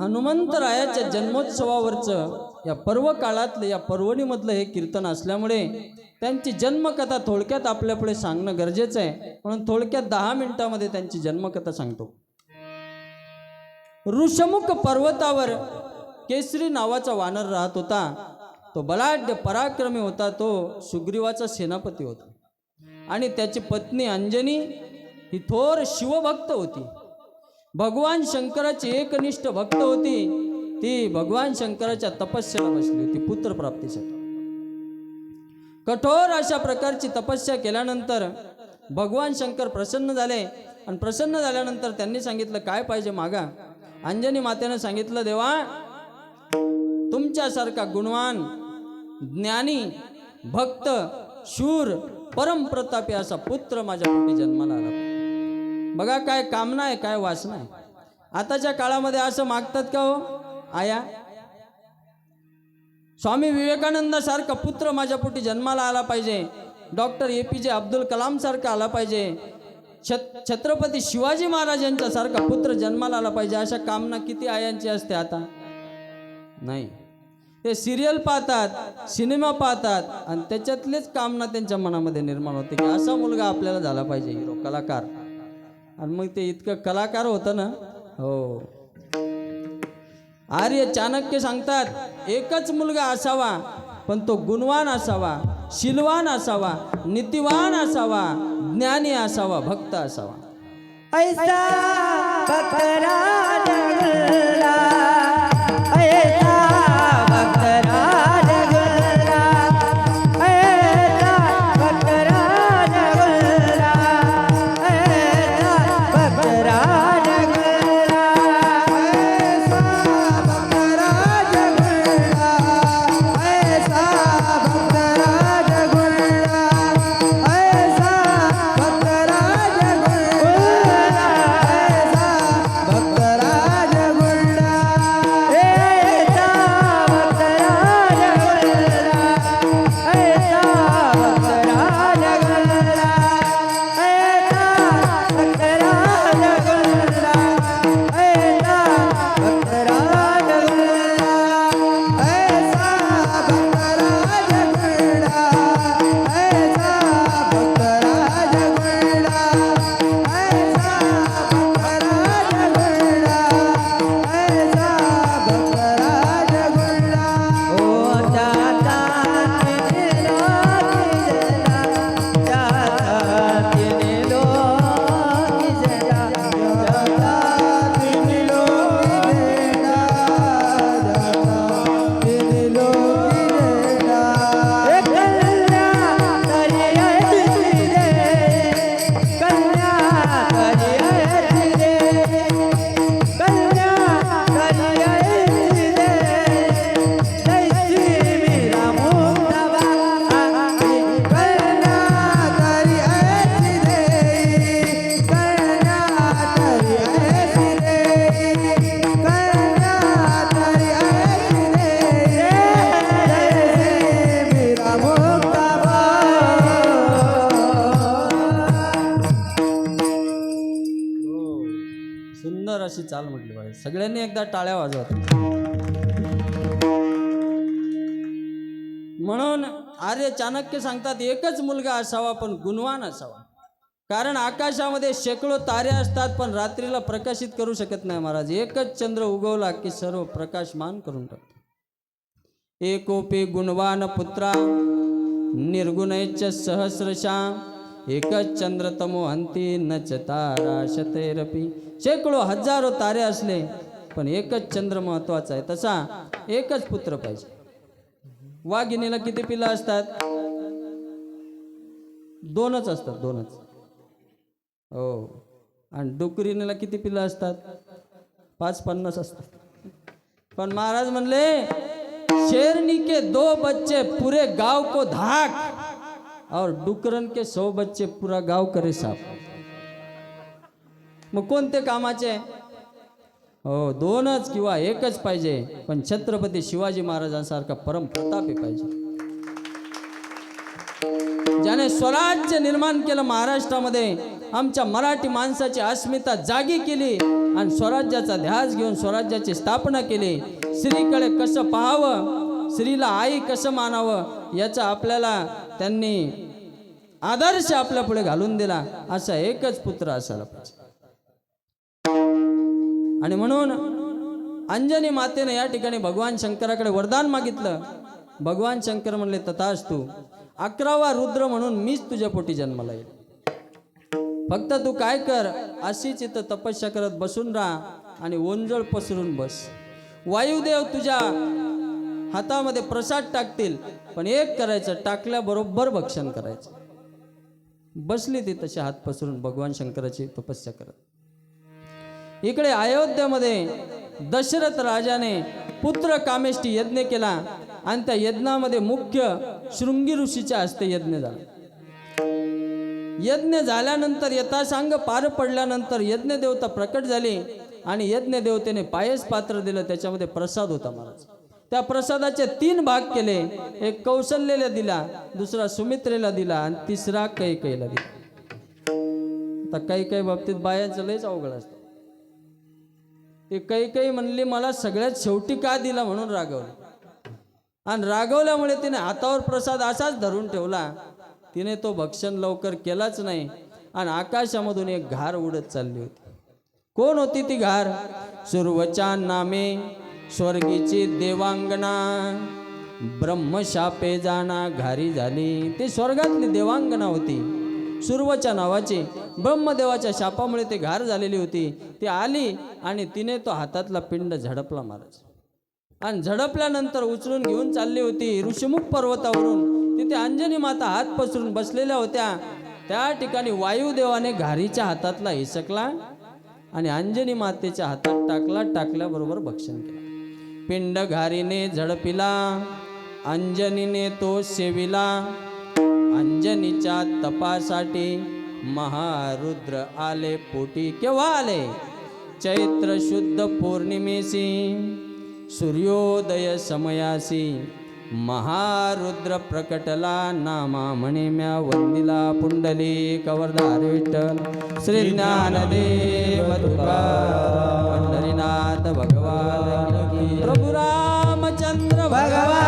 हनुमंतरायाच्या जन्मोत्सवावरचं या पर्व काळातलं या पर्वणीमधलं हे कीर्तन असल्यामुळे त्यांची जन्मकथा थोडक्यात आपल्यापुढे सांगणं गरजेचं आहे. म्हणून थोडक्यात दहा मिनिटामध्ये त्यांची जन्मकथा सांगतो. ऋषमुख पर्वतावर केसरी नावाचा वानर राहत होता. तो बलाढ्य पराक्रमी होता. तो सुग्रीवाचा सेनापती होता. आणि त्याची पत्नी अंजनी ही थोर शिवभक्त होती. भगवान शंकराची एकनिष्ठ भक्त होती. ती भगवान शंकराच्या तपस्याला बसली होती पुत्रप्राप्तीसाठी. कठोर अशा प्रकारची तपस्या केल्यानंतर भगवान शंकर प्रसन्न झाले. आणि प्रसन्न झाल्यानंतर त्यांनी सांगितलं काय पाहिजे मागा? अंजनी मातेनं सांगितलं देवा तुमच्यासारखा गुणवान ज्ञानी भक्त शूर परमप्रतापी असा पुत्र माझ्या पोटी जन्माला आला. बघा काय कामना आहे काय वासना आहे आताच्या काळामध्ये असं मागतात का हो? आया. स्वामी विवेकानंद सारखा पुत्र माझ्या पोटी जन्माला आला पाहिजे. डॉक्टर ए पी जे अब्दुल कलाम सारखा आला पाहिजे. छत छत्रपती शिवाजी महाराजांच्या सारखा पुत्र जन्माला आला पाहिजे. अशा कामना किती आयांची असते आता? नाही. ते सिरियल पाहतात सिनेमा पाहतात आणि त्याच्यातलेच कामना त्यांच्या मनामध्ये निर्माण होते की असा मुलगा आपल्याला झाला पाहिजे हिरो कलाकार. आणि मग ते इतकं कलाकार होतं ना हो. आर्य चाणक्य सांगतात एकच मुलगा असावा पण तो गुणवान असावा शिलवान असावा नीतिवान असावा ज्ञानी असावा भक्त असावा. ऐसा ऐसा अशी चाल म्हटली पाहिजे सगळ्यांनी एकदा टाळ्या वाजवत म्हणून आर्य चाणक्य सांगतात एकच मुलगा असावा पण गुणवान असावा. कारण आकाशामध्ये शेकडो तारे असतात पण रात्रीला प्रकाशित करू शकत नाही महाराज. एकच चंद्र उगवला की सर्व प्रकाशमान करून टाकतो. एकोपी गुणवान पुत्रा निर्गुणैच सहस्रशा एकच चंद्रतमो अंती नच तारा शतैरपी. शेकडो हजारो तारे असले पण एकच चंद्र महत्त्वाचा आहे. तसा एकच पुत्र पाहिजे. वाघिणीला किती पिलं असतात? दोनच असतात दोनच. हो. आणि डुकरीनेला किती पिलं असतात? पाच पन्नास असतात. पण महाराज म्हणले शेरनी के दो बच्चे पुरे गाव को धाक. और डुकरन के सौ बच्चे पूरा गाव करे साफ। मग कोणते कामाचे? हो दोनच किंवा एकच पाहिजे पण छत्रपती शिवाजी महाराजांसारखा परम प्रतापी पाहिजे. ज्याने स्वराज्य निर्माण केलं महाराष्ट्रामध्ये आमच्या मराठी माणसाची अस्मिता जागी केली आणि स्वराज्याचा ध्यास घेऊन स्वराज्याची स्थापना केली. स्त्रीकडे कसं पाहावं स्त्रीला आई कसं मानावं याचा आपल्याला त्यांनी आदर्श आपल्या पुढे घालून दिला. असा एकच पुत्र असायला पाहिजे. आणि म्हणून अंजनी मातेने या ठिकाणी भगवान शंकराकडे वरदान मागितलं. भगवान शंकर म्हणले तथाच तू अकरावा रुद्र म्हणून मीच तुझ्या पोटी जन्माला येईल. फक्त तू काय कर अशीच इथं तपस्या करत बसून राहा आणि ओंजळ पसरून बस. वायुदेव तुझ्या हातामध्ये प्रसाद टाकतील पण एक करायचं टाकल्याबरोबर भक्षण करायचं. बसली ती तशी हात पसरून भगवान शंकराची तपस्या करत. इकडे अयोध्येमध्ये दशरथ राजाने पुत्र कामेष्टी यज्ञ केला आणि त्या यज्ञामध्ये मुख्य शृंगी ऋषीच्या हस्ते यज्ञ झाला. यज्ञ झाल्यानंतर यथासांग पार पडल्यानंतर यज्ञ देवता प्रकट झाली आणि यज्ञ देवतेने पायस पात्र दिलं त्याच्यामध्ये प्रसाद होता महाराज. त्या प्रसादाचे तीन भाग केले. एक कौशल्यला दिला दुसरा सुमित्रेला दिला आणि तिसरा कैकेला दिला. आता काही काही बाबतीत बायांचं लयच अवघड असतं. ते काही काही म्हणली मला सगळ्यात शेवटी का दिला? म्हणून रागवलं. आणि रागवल्यामुळे तिने हातावर प्रसाद असाच धरून ठेवला. तिने तो भक्षण लवकर केलाच नाही आणि आकाशामधून एक घार उडत चालली होती. कोण होती ती घार? सुरवच्या नामे स्वर्गीची देवांगना ब्रह्मशापे जाना घारी झाली. ती स्वर्गातली देवांगना होती. सुर्वच्या नावाची ब्रह्मदेवाच्या शापामुळे ते घार झालेली होती. ती आली आणि तिने तो हातातला पिंड झडपला महाराज. आणि झडपल्यानंतर उचलून घेऊन चालली होती ऋषिमुख पर्वतावरून. तिथे अंजनी माता हात पसरून बसलेल्या होत्या. त्या ठिकाणी वायुदेवाने घारीच्या हातातला हिसकला आणि अंजनी मातेच्या हातात टाकला टाकल्याबरोबर भक्षण केलं. पिंड घारीने झडपिला अंजनीने तो सेविला. अंजनीच्या तपासाठी महारुद्र आले पोटी. केव्हा आले? चैत्र शुद्ध पौर्णिमेसी सूर्योदय समयासी महारुद्र प्रकटला नामा म्हणे म्या वंदिला पुंडली कवरदार विठ्ठल श्री ज्ञानदेव तुकाराम पंढरीनाथ भगवान 가와.